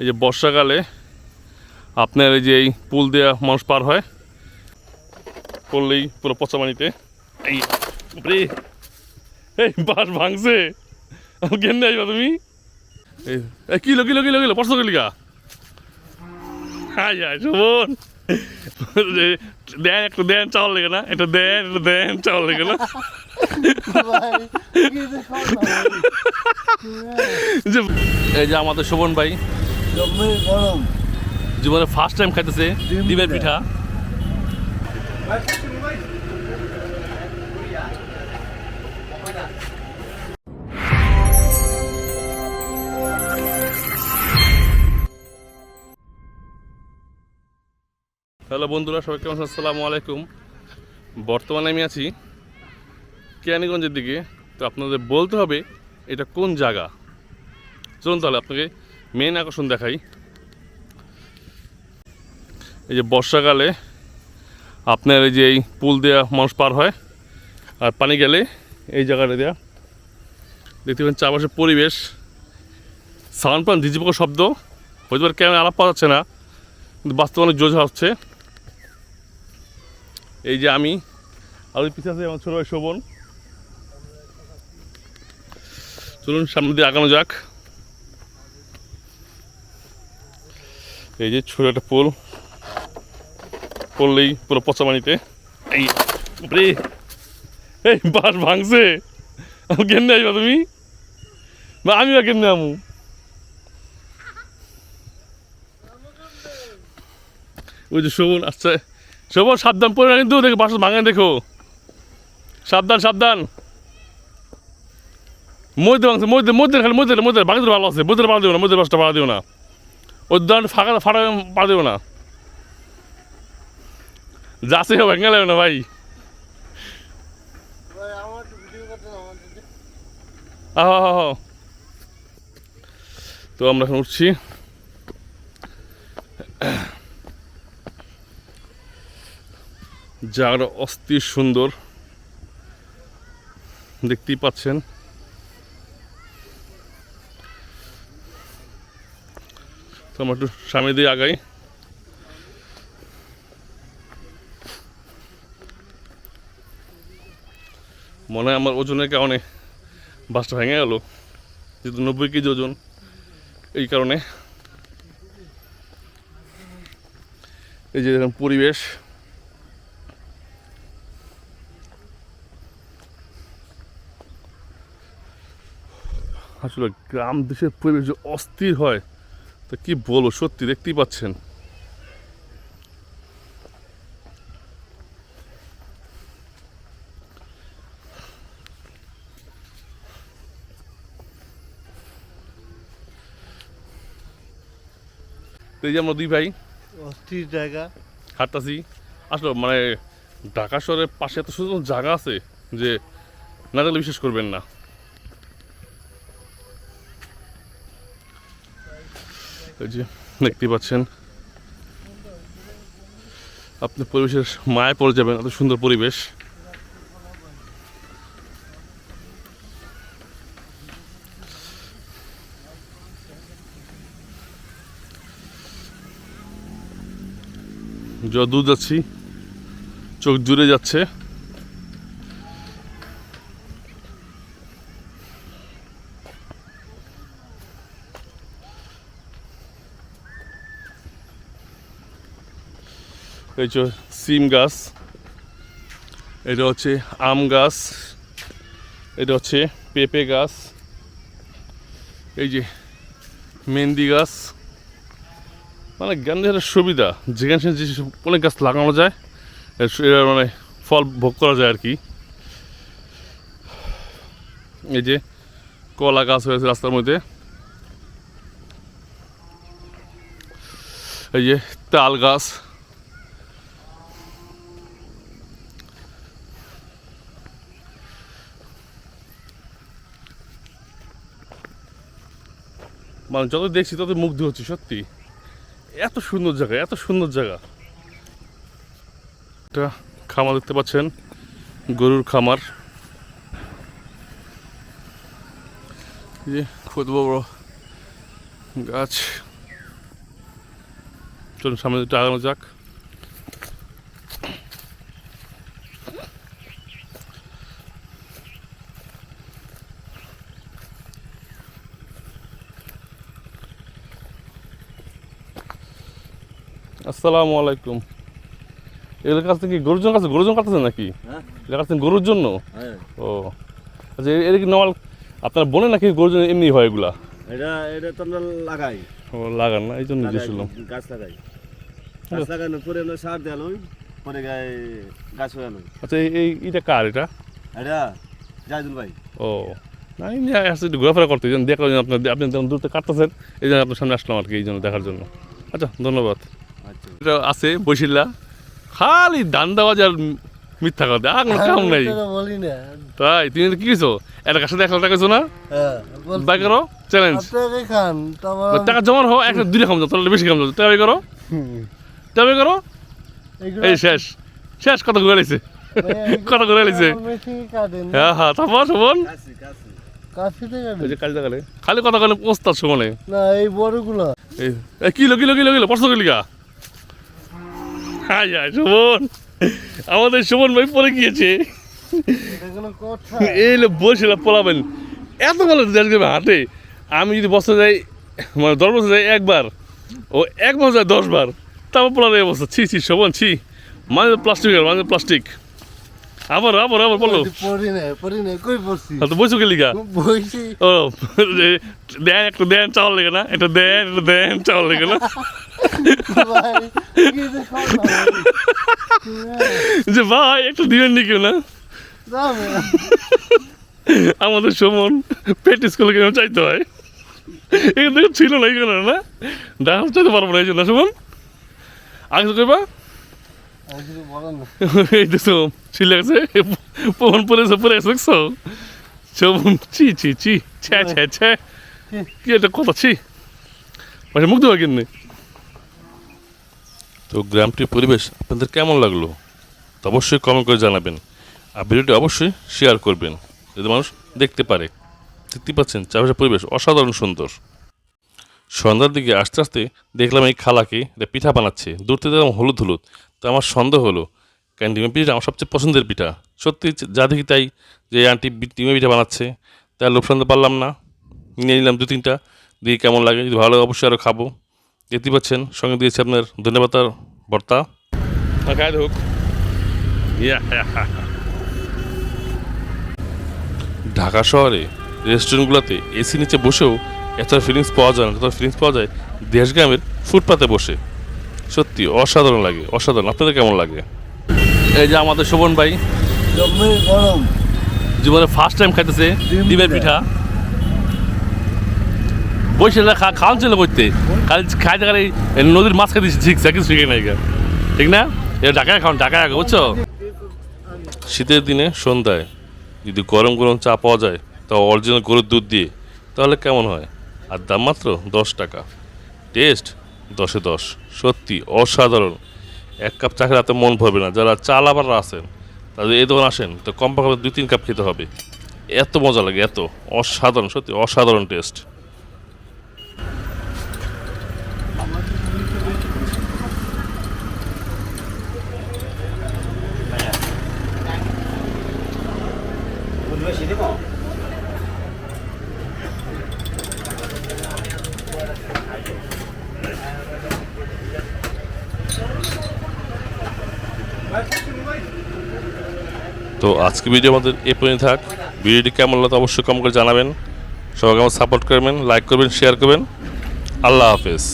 এই যে বর্ষাকালে আপনার এই যে এই পুল দেওয়া মানুষ পার হয় করলেই পুরো পচা পানিতে। এই বাপরে, এই বাস ভাঙছে। কেন আসবা তুমি? এই কিলো কিলো কিলো কিলো পড়ছো কিলিকা হাই হাই শোভন দেন একটু দেন চাওয়ার লেগে না একটা দেন একটা দেন চাওয়ার লেগে না। এই যে আমাদের শোভন ভাই গরম। জীবনে ফার্স্ট টাইম খাইতেছে ডিম ডিমের পিঠা। হ্যালো বন্ধুরা সবাই কেমন? আসসালামু আলাইকুম। বর্তমানে আমি আছি কেরানীগঞ্জের দিকে। তো আপনাদের বলতে হবে এটা কোন জায়গা? চলুন তাহলে আপনাকে মেন আকর্ষণ দেখাই। এই যে বর্ষাকালে আপনার এই যে এই পুল দেওয়া মানুষ পার হয়, আর পানি গেলে এই জায়গাটা দেওয়া দেখতে পাচ্ছেন চারপাশের পরিবেশ। সাউন্ড পান ঝিঝিপোকা শব্দ। হয়তো পারে ক্যামেরা আলাপ পাওয়া যাচ্ছে না, কিন্তু বাস্তবে অনেক জোজা হচ্ছে এই যে আমি, আর ওই পিছিয়ে আছে আমার ছোটো ভাই শোভন। চলুন সামনে দিয়ে আগানো যাক। এই যে ছোট একটা পোল। পড়লেই পুরো পচা পানিতে। এই এই বাস ভাঙছে। কেমনে আসবা তুমি? বা আমি বা কেমনে আমু? ওই যে শোভন আসছে শোভন, সাবধান, পড়ে না কিন্তু দেখো বাস ভাঙে দেখো। সাবধান সাবধান। মধ্যে ভাঙছে মধ্যে মধ্যে খালি মধ্যে মধ্যে বাকি ভালো আছে। মধ্যে ভালো দিও না মধ্যে বাসটা পাড়া দিও না। দান ফাঁকা ফাটা পাড়া দিও না। যাচ্ছে ভেঙে লাগবে না ভাই। তো আমরা এখন উঠছি। জায়গাটা অস্থির সুন্দর। দেখতেই পাচ্ছেন। আমরা একটু সামনে দিয়ে আগাই। মনে হয় আমার ওজনের কারণে বাসটা ভেঙে গেল, যেহেতু নব্বই কেজি ওজন এই কারণে। এই যে পরিবেশ। আসলে গ্রাম দেশের পরিবেশ যে অস্থির হয় তা কি বলব সত্যি দেখতেই পাচ্ছেন। এই যে আমরা দুই ভাই অস্থির জায়গা। হাঁটতাছি। আসলে মানে ঢাকা শহরের পাশে এত সুন্দর জায়গা আছে যে না গেলে বিশ্বাস করবেন না। যে দেখতেই পাচ্ছেন। আপনি পরিবেশের মায় পড়ে যাবেন, এত সুন্দর পরিবেশ। যত দূর যাচ্ছি, চোখ জুড়ে যাচ্ছে। এই সিম গাছ, এটা হচ্ছে আম গাছ, এটা হচ্ছে পেঁপে গাছ, এই যে মেহেন্দি গাছ। মানে জ্ঞানের সুবিধা, যেখানে সেখানে যে অনেক গাছ লাগানো যায় এর মানে ফল ভোগ করা যায় আর কি। এই যে কলা গাছ হয়েছে রাস্তার মধ্যে। এই যে তাল গাছ মানে যত দেখছি তত মুগ্ধ হচ্ছে, সত্যি। এত সুন্দর জায়গা, এত সুন্দর জায়গা। একটা খামার দেখতে পাচ্ছেন, গরুর খামার। যে কত বড় গাছ। চলুন সামনে আগানো যাক। আসসালামু আলাইকুম। এগুলোর কাছ থেকে গরুর জন্য কাছে গরুর জন্য কাটতেছেন নাকি? হ্যাঁ। এগুলো কাটছেন গরুর জন্য? হ্যাঁ। ও। আচ্ছা এটা কি নর্মাল আপনার বলে নাকি গরুর জন্য এমনি হয় এগুলা? এটা এটা তো আমরা লাগাই। ও লাগান না এই জন্য গেছিলাম গাছ লাগাই। গাছ লাগানোর পরে আমরা সার দেওয়া লই পরে গায়ে গাছ লই। আচ্ছা এই এটা কার এটা? এটা জাহিদুল ভাই। ও। না এমনি আসছে একটু ঘোরাফেরা করতে এই জন্য দেখলাম যে আপনার আপনি যখন দূরতে কাটতেছেন এই জন্য আপনার সামনে আসলাম আর কি এই জন্য দেখার জন্য। আচ্ছা ধন্যবাদ। আচ্ছা এটা আছে বৈশিল্লা। খালি দান দেওয়া যার মিথ্যা কথা আর কোনো কাম নাই। তাই তুমি কি কিছু একটা কাছে এক লাখ টাকা কিছু না? হ্যাঁ বাই করো চ্যালেঞ্জ টাকা জমা হোক একটা দুই খাম তাহলে বেশি খাম টাকা বাই করো। বাই করো। এই শেষ। শেষ কত ঘুরে লাইছে কত করে লাইছে হ্যাঁ হ্যাঁ তারপর শোভন? খালি কথা কলে পোস্তার শোভনে। না এই বড়গুলো। এই এই কিলো কিলো কিলো কিলো করলি হাই হাই শোভন আমাদের শোভন ভাই পরে গিয়েছে। এটা এই বসে পোলাবেন। এত ভালো হাটে আমি যদি বছর যাই মানে দশ বছর যাই একবার ও এক বছর যায় দশ বার তারপর এই অবস্থা। ছি ছি শোভন ছি। মানে প্লাস্টিক মানে প্লাস্টিক আবার আবার আবার বলো। পড়ি পড়ি তো বসে গেলি গা ও দেন একটু দেন চাউল লেগে না। এটা দেন একটু দেন চাউল লেগে না। যে ভাই, একটু দিবেন নি কেউ না আমাদের সুমন পেট স্কুলে কেন চাইতে হয় এখান থেকে ছিল না, এখানে না? ডান্স চাইতে পারব না, এই জন্য। সুমন আগে না এই তো সুম ছিল গেছে। ফোন পরে পরে দেখছ? সুমন, ছি ছি ছি ছ্যা ছ্যা ছ্যা কি একটা কথা, ছি। মানে মুগ্ধ হয় কিনে তো গ্রামটির পরিবেশ আপনাদের কেমন লাগল? তো অবশ্যই কমেন্ট করে জানাবেন। আর ভিডিওটি অবশ্যই শেয়ার করবেন, যাতে মানুষ দেখতে পারে। দেখতে পাচ্ছেন, চারপাশের পরিবেশ অসাধারণ সুন্দর। সন্ধ্যার দিকে আস্তে আস্তে দেখলাম এই খালাকে এটা পিঠা বানাচ্ছে। দূর থেকে দেখলাম হলুদ হলুদ। তো আমার সন্দেহ হলো কারণ ডিমের পিঠা আমার সবচেয়ে পছন্দের পিঠা? সত্যি যা দেখি তাই যে আন্টি ডিমের পিঠা বানাচ্ছে। তাই লোভ সামলাতে পারলাম না। নিয়ে নিলাম দু তিনটা দিয়ে কেমন লাগে, যদি ভালো অবশ্যই আরও খাব। দেখতে পাচ্ছেন সঙ্গে দিয়েছে আপনার ধন্যবাদ ভর্তা খাই হোক ঢাকা শহরে রেস্টুরেন্টগুলোতে এসি নিচে বসেও এত ফিলিংস পাওয়া যায় না যত ফিলিংস পাওয়া যায় দেশগ্রামের ফুটপাতে বসে। সত্যি অসাধারণ লাগে অসাধারণ। আপনাদের কেমন লাগে? এই যে আমাদের শোভন ভাই জীবনে ফার্স্ট টাইম খাইতেছে ডিমের পিঠা। বসে না খা খাওয়ান ছিল বইতে। কাল খাইতে এই নদীর মাছ খাইতে শিখছে কিছু শিখে নাই। ঠিক না? এটা ঢাকায় খাওয়ান ঢাকায় আগে, বুঝছ? শীতের দিনে সন্ধ্যায় যদি গরম গরম চা পাওয়া যায় তা অরিজিনাল গরুর দুধ দিয়ে, তাহলে কেমন হয়? আর দাম মাত্র দশ টাকা। টেস্ট দশে দশ। সত্যি অসাধারণ। এক কাপ চা খেলে মন ভরবে না। যারা চা লাভাররা আছেন, তাদের এই দোকান আসেন, তো কম পাকাবে দুই তিন কাপ খেতে হবে। এত মজা লাগে, এত। অসাধারণ, সত্যি অসাধারণ টেস্ট তো আজকে ভিডিও আমাদের এ পর্যন্ত থাক। ভিডিওটি কেমন লাগতো অবশ্যই কম করে জানাবেন। সবাইকে আমার সাপোর্ট করবেন লাইক করবেন শেয়ার করবেন। আল্লাহ হাফেজ।